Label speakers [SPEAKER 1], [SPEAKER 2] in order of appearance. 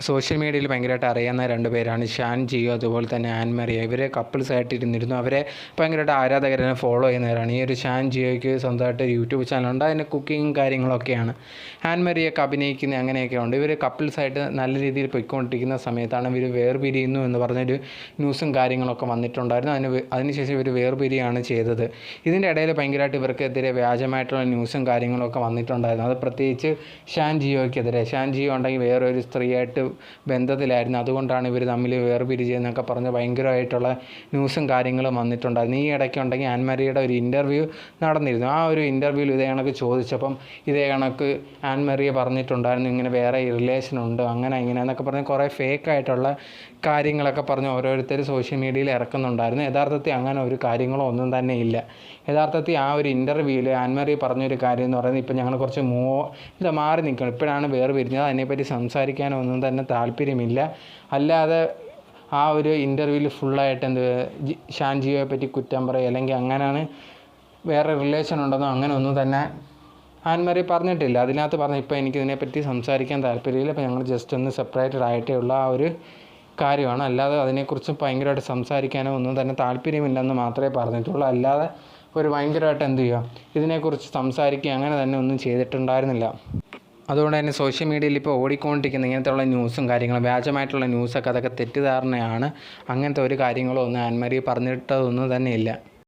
[SPEAKER 1] Social മീഡിയയിൽ ഭയങ്കരമായിട്ട് അറിയാവുന്ന രണ്ട് പേരാണ്. ഷാൻ ജിയോ അതുപോലെ തന്നെ ആൻ മറിയ. ഇവർ കപ്പിൾസ് ആയിട്ട് ഇരുന്നിരുന്നു അവരെ ഭയങ്കരമായിട്ട് ആരാധകരനെ ഫോളോ ചെയ്യുന്നവരാണ്. ഈ ഒരു ഷാൻ ജിയോയ്ക്ക് സ്വന്തമായിട്ട് യൂട്യൂബ് ചാനലുണ്ട് അതിന്റെ കുക്കിങ്ങും കാര്യങ്ങളൊക്കെയാണ്. ആൻ മറിയൊക്കെ അഭിനയിക്കുന്ന അങ്ങനെയൊക്കെ ഉണ്ട്. ഇവർ കപ്പിൾസായിട്ട് നല്ല രീതിയിൽ പോയിക്കൊണ്ടിരിക്കുന്ന സമയത്താണ് ഇവർ വേർപിരിയുന്നു എന്ന് പറഞ്ഞൊരു ന്യൂസും കാര്യങ്ങളൊക്കെ വന്നിട്ടുണ്ടായിരുന്നു. അതിന് അതിനുശേഷം ഇവർ വേർപിരിയാണ് ചെയ്തത്. ഇതിന്റെ ഇടയിൽ ഭയങ്കരമായിട്ട് ഇവർക്കെതിരെ വ്യാജമായിട്ടുള്ള ന്യൂസും കാര്യങ്ങളൊക്കെ വന്നിട്ടുണ്ടായിരുന്നു. അത് പ്രത്യേകിച്ച് ഷാൻ ജിയോയ്ക്കെതിരെ. ഷാൻ ജിയോ ഉണ്ടെങ്കിൽ വേറൊരു സ്ത്രീയായിട്ട് ബന്ധത്തിലായിരുന്നു. അതുകൊണ്ടാണ് ഇവർ തമ്മിൽ വേർപിരിച്ചതെന്നൊക്കെ പറഞ്ഞ് ഭയങ്കരമായിട്ടുള്ള ന്യൂസും കാര്യങ്ങളും വന്നിട്ടുണ്ടായിരുന്നു. ഈ ഇടയ്ക്ക് ഉണ്ടെങ്കിൽ ആൻമരിയുടെ ഒരു ഇന്റർവ്യൂ നടന്നിരുന്നു. ആ ഒരു ഇന്റർവ്യൂവിൽ ഇതേ കണക്ക് ചോദിച്ചപ്പം ഇതേ കണക്ക് ആൻമറിയെ പറഞ്ഞിട്ടുണ്ടായിരുന്നു. ഇങ്ങനെ വേറെ റിലേഷൻ ഉണ്ട്? അങ്ങനെ ഇങ്ങനെ എന്നൊക്കെ പറഞ്ഞ് കുറേ ഫേക്കായിട്ടുള്ള കാര്യങ്ങളൊക്കെ പറഞ്ഞ് ഓരോരുത്തർ സോഷ്യൽ മീഡിയയിൽ ഇറക്കുന്നുണ്ടായിരുന്നു. യഥാർത്ഥത്തിൽ അങ്ങനെ ഒരു കാര്യങ്ങളോ ഒന്നും തന്നെ ഇല്ല. യഥാർത്ഥത്തിൽ ആ ഒരു ഇന്റർവ്യൂവിൽ ആൻമറി പറഞ്ഞൊരു കാര്യം എന്ന് പറയുന്നത് ഇപ്പം ഞങ്ങൾ കുറച്ച് മോ ഇത് മാറി നിൽക്കണം. ഇപ്പോഴാണ് വേറെ പിരിഞ്ഞത് അതിനെപ്പറ്റി സംസാരിക്കാനോ ഒന്നും തന്നെ താല്പര്യമില്ല. അല്ലാതെ ആ ഒരു ഇന്റർവ്യൂവിൽ ഫുള്ളായിട്ട് എന്ത് ഷാൻജിയോയെ ഷാൻ പറ്റി കുറ്റം പറയുക അല്ലെങ്കിൽ അങ്ങനെയാണ് വേറെ റിലേഷൻ ഉണ്ടെന്നോ? അങ്ങനെ ഒന്നും തന്നെ ആൻമറി പറഞ്ഞിട്ടില്ല. അതിനകത്ത് പറഞ്ഞ ഇപ്പോൾ എനിക്ക് ഇതിനെപ്പറ്റി സംസാരിക്കാൻ താല്പര്യമില്ല. അപ്പോൾ ഞങ്ങൾ ജസ്റ്റ് ഒന്ന് സെപ്പറേറ്റഡ് ആയിട്ടേ ഉള്ള. ആ ഒരു കാര്യമാണ്. അല്ലാതെ അതിനെക്കുറിച്ച് ഭയങ്കരമായിട്ട് സംസാരിക്കാനോ ഒന്നും തന്നെ താല്പര്യമില്ലെന്ന് മാത്രമേ പറഞ്ഞിട്ടുള്ളൂ. അല്ലാതെ ഒരു ഭയങ്കരമായിട്ട് എന്ത് ചെയ്യുക? ഇതിനെക്കുറിച്ച് സംസാരിക്കുക അങ്ങനെ തന്നെ ഒന്നും ചെയ്തിട്ടുണ്ടായിരുന്നില്ല. അതുകൊണ്ട് തന്നെ സോഷ്യൽ മീഡിയയിൽ ഇപ്പോൾ ഓടിക്കൊണ്ടിരിക്കുന്ന ഇങ്ങനത്തെയുള്ള ന്യൂസും കാര്യങ്ങളും വ്യാജമായിട്ടുള്ള ന്യൂസൊക്കെ അതൊക്കെ തെറ്റിദ്ധാരണയാണ്. അങ്ങനത്തെ ഒരു കാര്യങ്ങളോ ഒന്നും ആൻമരി പറഞ്ഞിട്ടതൊന്നും തന്നെയില്ല